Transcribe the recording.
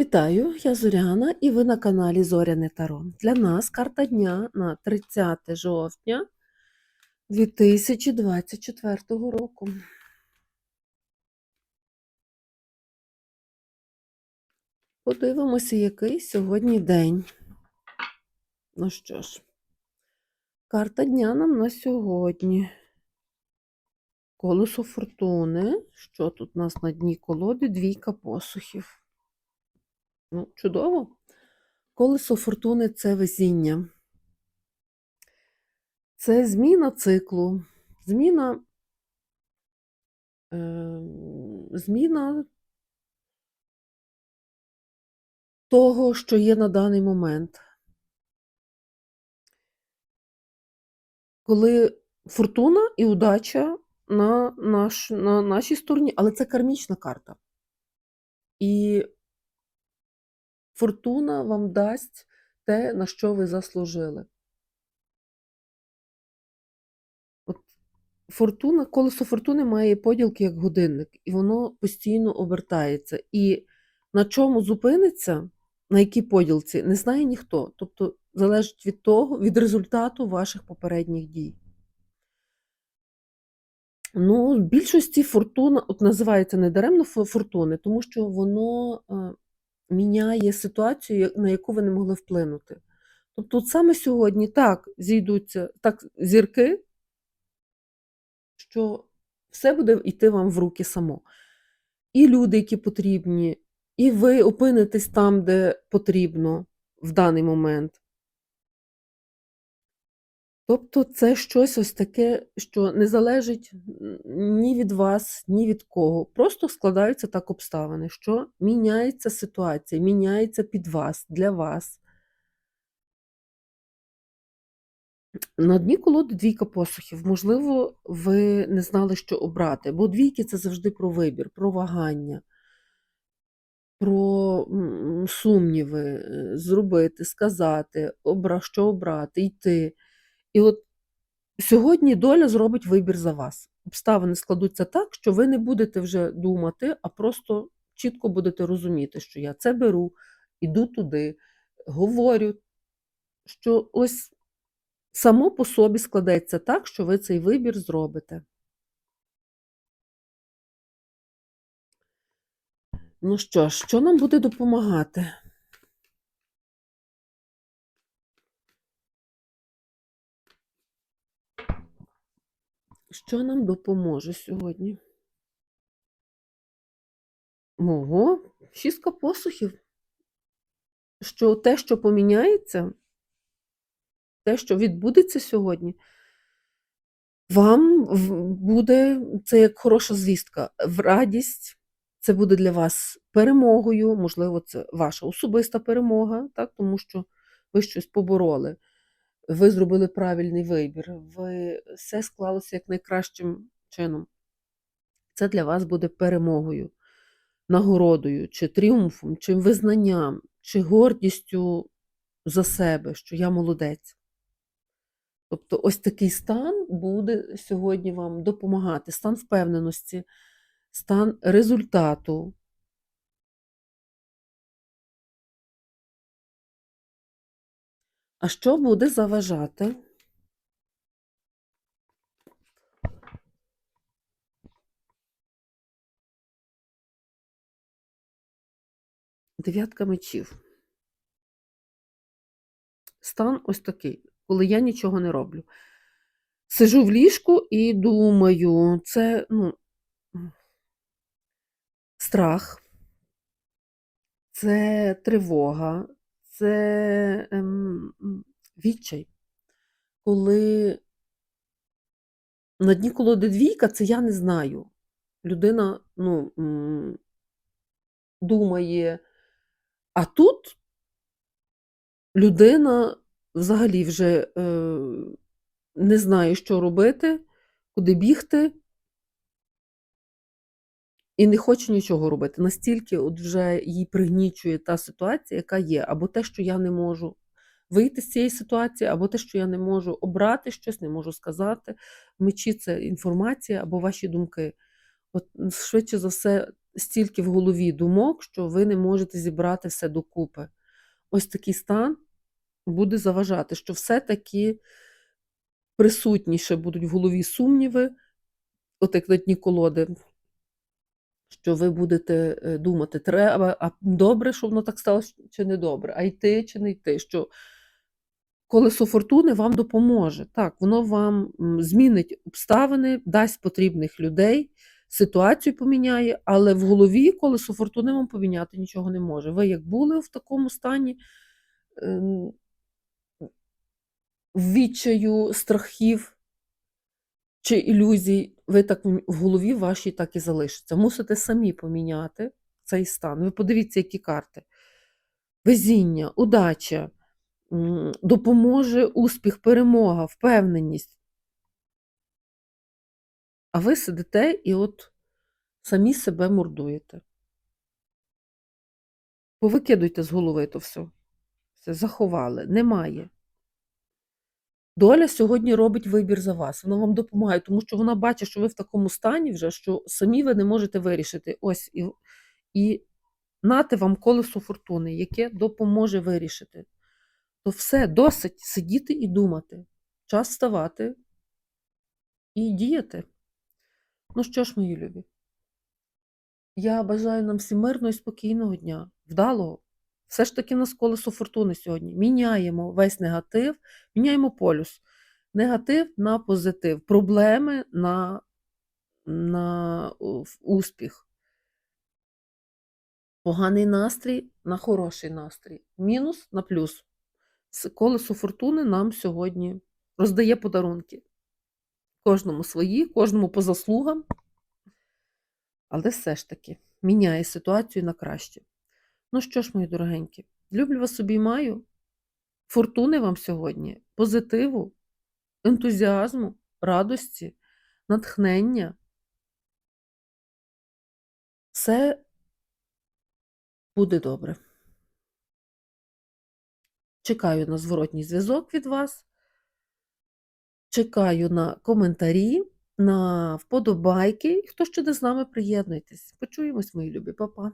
Вітаю, я Зоряна, і ви на каналі Зоряне Таро. Для нас карта дня на 30 жовтня 2024 року. Подивимося, який сьогодні день. Ну що ж, карта дня нам на сьогодні. Колесо фортуни. Що тут у нас на дні колоди? Двійка посухів. Ну, чудово. Колесо фортуни це везіння. Це зміна циклу, зміна, е, зміна того, що є на даний момент. Коли фортуна і удача на, наш, на нашій стороні, але це кармічна карта. І фортуна вам дасть те, на що ви заслужили. От фортуна, колесо фортуни має поділки як годинник, і воно постійно обертається. І на чому зупиниться, на якій поділці, не знає ніхто. Тобто залежить від того, від результату ваших попередніх дій. Ну, в більшості фортуна, от називається недаремно фо- фортуни, тому що воно е, міняє ситуацію, на яку ви не могли вплинути. Тобто, от саме сьогодні так зійдуться так зірки, що все буде йти вам в руки само. І люди, які потрібні, і ви опинитесь там, де потрібно в даний момент. Тобто це щось ось таке, що не залежить ні від вас, ні від кого. Просто складаються так обставини, що міняється ситуація, міняється під вас, для вас. На дні колоди двійка посухів. Можливо, ви не знали, що обрати, бо двійки це завжди про вибір, про вагання, про сумніви, е, зробити, сказати, що обрати, йти. І от сьогодні доля зробить вибір за вас. Обставини складуться так, що ви не будете вже думати, а просто чітко будете розуміти, що я це беру, іду туди, говорю, що ось само по собі складеться так, що ви цей вибір зробите. Ну що ж, що нам буде допомагати? Що нам допоможе сьогодні? Ого, шістка посухів. Що те, що поміняється, те, що відбудеться сьогодні, вам буде це як хороша звістка. В радість це буде для вас перемогою, можливо, це ваша особиста перемога, так, тому що ви щось побороли, ви зробили правильний вибір, ви все склалося як найкращим чином. Це для вас буде перемогою, нагородою, чи тріумфом, чи визнанням, чи гордістю за себе, що я молодець. Тобто ось такий стан буде сьогодні вам допомагати, стан впевненості, стан результату. А що буде заважати? Дев'ятка мечів. Стан ось такий, коли я нічого не роблю. Сижу в ліжку і думаю, це ну, страх, це тривога, це ем, відчай. Коли на дні колоди двійка, це я не знаю. Людина ну, думає, а тут людина взагалі вже е, не знає, що робити, куди бігти, і не хоче нічого робити. Настільки от вже її пригнічує та ситуація, яка є, або те, що я не можу вийти з цієї ситуації, або те, що я не можу обрати щось, не можу сказати. Мечі це інформація або ваші думки. От швидше за все, стільки в голові думок, що ви не можете зібрати все докупи. Ось такий стан буде заважати, що все-таки присутніше будуть в голові сумніви, от як колоди, що ви будете е, думати, треба, а добре, що воно так сталося, чи не добре, а йти чи не йти. Що колесо фортуни вам допоможе. Так, воно вам змінить обставини, дасть потрібних людей, ситуацію поміняє, але в голові колесо фортуни вам поміняти нічого не може. Ви як були в такому стані ем, відчаю, страхів чи ілюзій, ви так в голові вашій так і залишиться. Мусите самі поміняти цей стан. Ви подивіться, які карти. Везіння, удача, допоможе успіх, перемога, впевненість. А ви сидите і от самі себе мордуєте. Повикидуйте з голови то все. Все заховали. Немає. Доля сьогодні робить вибір за вас. Вона вам допомагає, тому що вона бачить, що ви в такому стані вже, що самі ви не можете вирішити. Ось і, і нате вам колесо фортуни, яке допоможе вирішити. То все, досить сидіти і думати. Час вставати і діяти. Ну що ж, мої любі, я бажаю нам всім мирного і спокійного дня, вдалого. Все ж таки в нас колесо фортуни сьогодні. Міняємо весь негатив, міняємо полюс. Негатив на позитив, проблеми на, на успіх. Поганий настрій на хороший настрій. Мінус на плюс. Колесо фортуни нам сьогодні роздає подарунки. Кожному свої, кожному по заслугам. Але все ж таки міняє ситуацію на краще. Ну що ж, мої дорогенькі, люблю вас обіймаю. Фортуни вам сьогодні, позитиву, ентузіазму, радості, натхнення. Все буде добре. Чекаю на зворотній зв'язок від вас. Чекаю на коментарі, на вподобайки. Хто ще не з нами, приєднуйтесь. Почуємось, мої любі, Па-па.